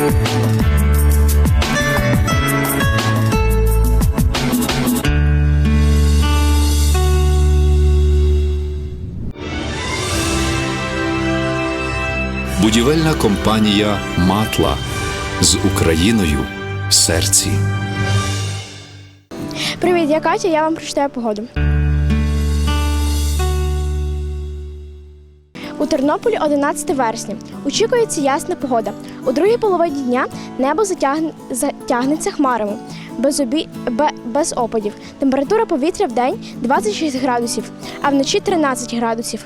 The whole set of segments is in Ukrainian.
Будівельна компанія Матла з Україною в серці. Привіт, я Катя, я вам прочитаю погоду. У Тернополі 11 вересня. Очікується ясна погода. У другій половині дня небо затягне, затягнеться хмарами, без, обі... бе- без опадів. Температура повітря в день 26 градусів, а вночі 13 градусів.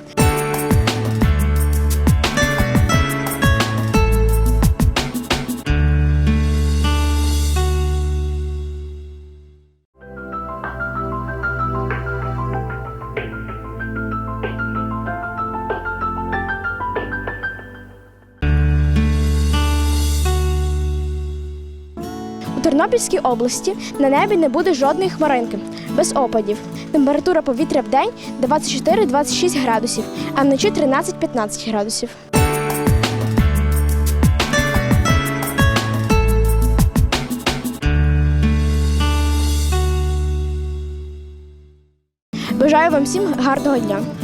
Тернопільській області на небі не буде жодної хмаринки, без опадів. Температура повітря в день 24-26 градусів, а вночі 13-15 градусів. Бажаю вам всім гарного дня!